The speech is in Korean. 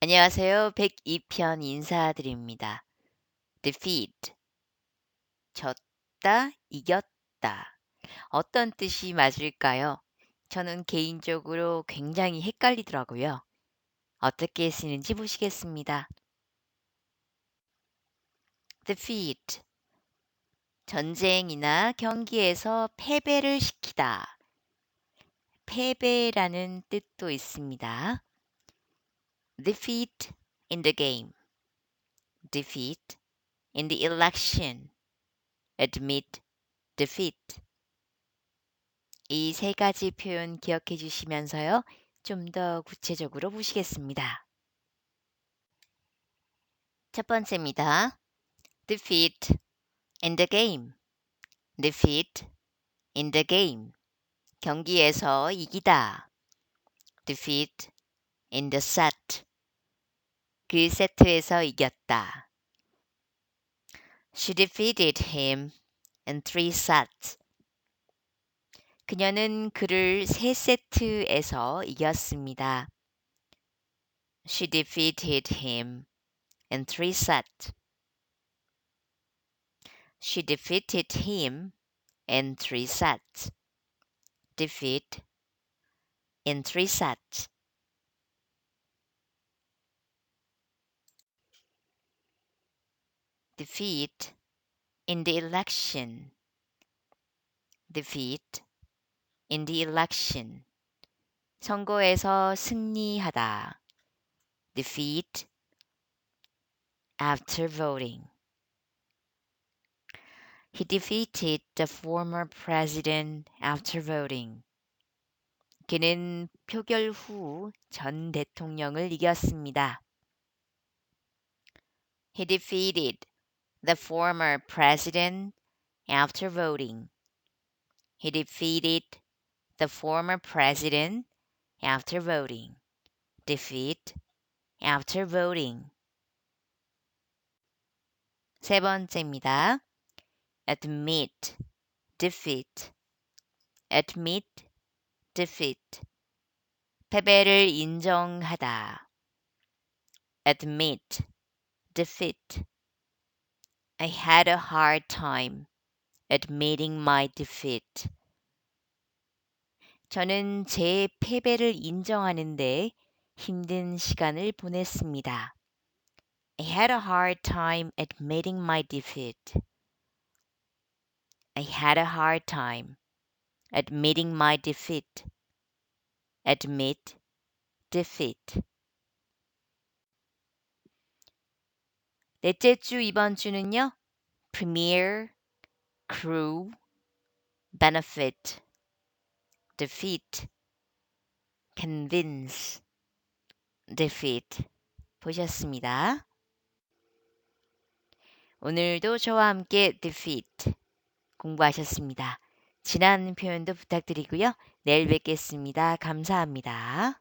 안녕하세요. 102편 인사드립니다. defeat. 졌다, 이겼다. 어떤 뜻이 맞을까요? 저는 개인적으로 굉장히 헷갈리더라고요. 어떻게 쓰는지 보시겠습니다. defeat. 전쟁이나 경기에서 패배를 시키다. 패배라는 뜻도 있습니다. Defeat in the game. defeat in the election. admit defeat. 이 세 가지 표현 기억해 주시면서요. 좀 더 구체적으로 보시겠습니다. 첫 번째입니다. defeat in the game. defeat in the game. 경기에서 이기다. defeat in the set. 그 세트에서 이겼다. She defeated him in three sets. 그녀는 그를 세 세트에서 이겼습니다. She defeated him in three sets. She defeated him in three sets. Defeat in three sets. Defeat in the election. defeat in the election. 선거에서 승리하다. defeat after voting. He defeated the former president after voting. 그는 표결 후 전 대통령을 이겼습니다. He defeated the former president after voting. He defeated the former president after voting. defeat after voting. 세 번째입니다. admit, defeat. admit, defeat. 패배를 인정하다. admit, defeat. I had a hard time admitting my defeat. 저는 제 패배를 인정하는데 힘든 시간을 보냈습니다. I had a hard time admitting my defeat. I had a hard time admitting my defeat. admit, defeat. 넷째 주 이번 주는요. premiere, crew, benefit, defeat, convince, defeat 보셨습니다. 오늘도 저와 함께 defeat 공부하셨습니다. 지난 표현도 부탁드리고요. 내일 뵙겠습니다. 감사합니다.